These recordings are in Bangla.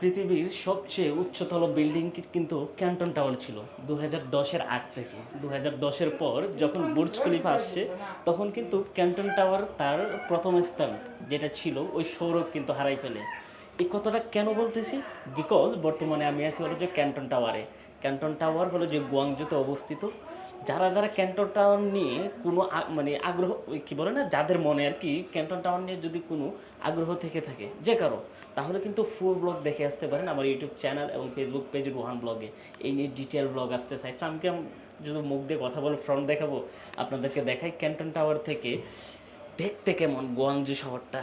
পৃথিবীর সবচেয়ে উচ্চতল বিল্ডিং কিন্তু ক্যান্টন টাওয়ার ছিল। দু হাজার দশের আগ থেকে। দু হাজার দশের পর যখন বুর্জ খলিফা আসছে, তখন কিন্তু ক্যান্টন টাওয়ার তার প্রথম স্থান, যেটা ছিল ওই সৌরভ কিন্তু হারাই ফেলে। এই কথাটা কেন বলতেছি? বিকজ বর্তমানে আমি আছি হলো যে ক্যান্টন টাওয়ারে। ক্যান্টন টাওয়ার হলো যে গুয়াংজুতে অবস্থিত। যারা যারা ক্যান্টন টাওয়ার নিয়ে কোনো মানে আগ্রহ কি বলে না, যাদের মনে আর কি ক্যান্টন টাওয়ার নিয়ে যদি কোনো আগ্রহ থেকে থাকে, যে কারও, তাহলে কিন্তু ফুল ব্লগ দেখে আসতে পারেন আমার ইউটিউব চ্যানেল এবং ফেসবুক পেজ রোহান ব্লগে এই নিয়ে ডিটেল ব্লগ আসতে চাই। চামকে যদি মুখ দিয়ে কথা বলে ফ্রন্ট দেখাবো, আপনাদেরকে দেখাই ক্যান্টন টাওয়ার থেকে। দেখতে কেমন গোয়াংজু শহরটা।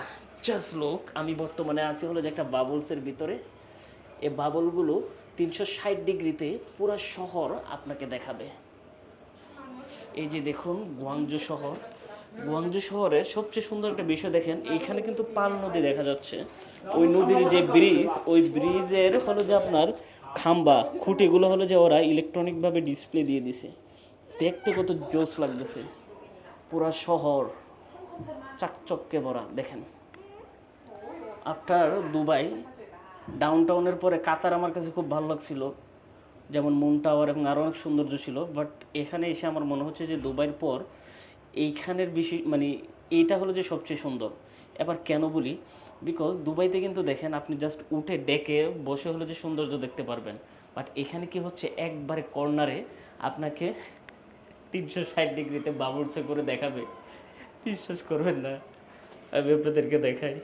জাস্ট লোক আমি বর্তমানে আছি হলো যে একটা বাবলসের ভিতরে। এই বাবলগুলো তিনশো ষাট ডিগ্রিতে পুরো শহর আপনাকে দেখাবে। এই যে দেখুন, গুয়াংজু শহর। গুয়াংজু শহরের সবচেয়ে সুন্দর একটা বিষয় দেখেন, এইখানে কিন্তু পাল নদী দেখা যাচ্ছে। ওই নদীর যে ব্রিজ, ওই ব্রিজের হলো যে আপনার খাম্বা, খুঁটিগুলো হলো যে ওরা ইলেকট্রনিকভাবে ডিসপ্লে দিয়ে দিছে। দেখতে কত জোস লাগতেছে। পুরা শহর চাকচক্কে ভরা, দেখেন। আফটার দুবাই ডাউন টাউনের পরে কাতার আমার কাছে খুব ভালো লাগছিল। যেমন মুন টাওয়ার এবং আরও অনেক সৌন্দর্য ছিল বাট এখানে এসে আমার মনে হচ্ছে যে দুবাইয়ের পর এইখানের বিষয় মানে এইটা হলো যে সবচেয়ে সুন্দর। এবার কেন বলি? বিকজ দুবাইতে কিন্তু দেখেন আপনি জাস্ট উঠে ডেকে বসে হলো যে সৌন্দর্য দেখতে পারবেন। বাট এখানে কি হচ্ছে? একবারে কর্নারে আপনাকে তিনশো ষাট ডিগ্রিতে বাবুলসে করে দেখাবে। বিশ্বাস করবেন না, আমি আপনাদেরকে দেখাই।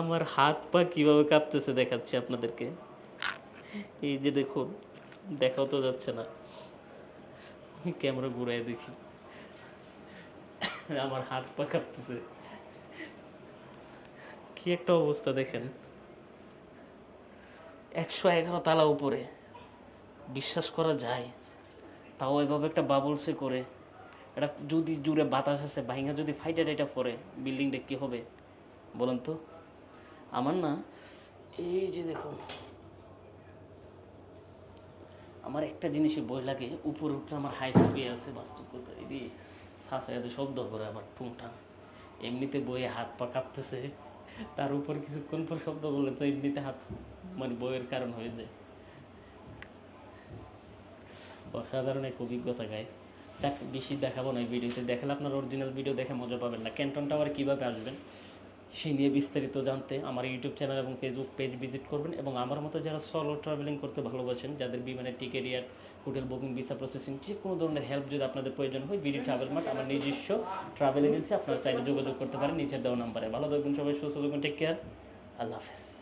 আমার হাত পা কীভাবে কাঁপতেছে দেখাচ্ছি আপনাদেরকে। এই যে দেখুন। দেখাও তো যাচ্ছে না। আমি ক্যামেরা ঘুরাই দেখি। আমার হাত পা কাঁপতেছে। কি একটা অবস্থা দেখেন। একশো এগারো তালা উপরে। বিশ্বাস করা যায়। তাও এভাবে একটা বাবলসে করে। এটা যদি জুড়ে বাতাস আসে, ভাইঙ্গা যদি ফাইটার এটা পরে বিল্ডিংটা কী হবে? বলেন তো। আমার না, এই যে দেখুন। আমার একটা জিনিসই বই লাগে, উপরে উঠলে আমার হাই ফোবিয়া আছে, বাস্তব কথা এটি সাসায়াতে শব্দ করে আমার টুংটা এমনিতে বইয়ে হাত পা কাঁপতেছে, তার উপর কিছুক্ষণ পর শব্দ বললে তো এমনিতে হাত মানে বইয়ের কারণ হয়ে যায়। অসাধারণ এক অভিজ্ঞতা গাই যাক, বেশি দেখাবো না ভিডিওতে, দেখালে আপনার অরিজিনাল ভিডিও দেখে মজা পাবেন না। ক্যান্টন টাওয়ার কীভাবে আসবেন? সেই নিয়ে বিস্তারিত জানতে আমার ইউটিউব চ্যানেল এবং ফেসবুক পেজ ভিজিট করবেন এবং আমার মতো যারা সলো ট্রাভেলিং করতে ভালোবাসেন, যাদের বিমানের টিকিট ইয়ার হোটেল বুকিং ভিসা প্রসেসিং যে কোনো ধরনের হেল্প যদি আপনাদের প্রয়োজন হয় বিডি ট্রাভেল মার্ট আমার নিজস্ব ট্রাভেল এজেন্সি আপনারা চাইলে যোগাযোগ করতে পারেন, নিচের দেওয়া নাম্বারে ভালো থাকবেন সবাই, সুস্থ থাকবেন টেক কেয়ার আল্লাহ হাফেজ।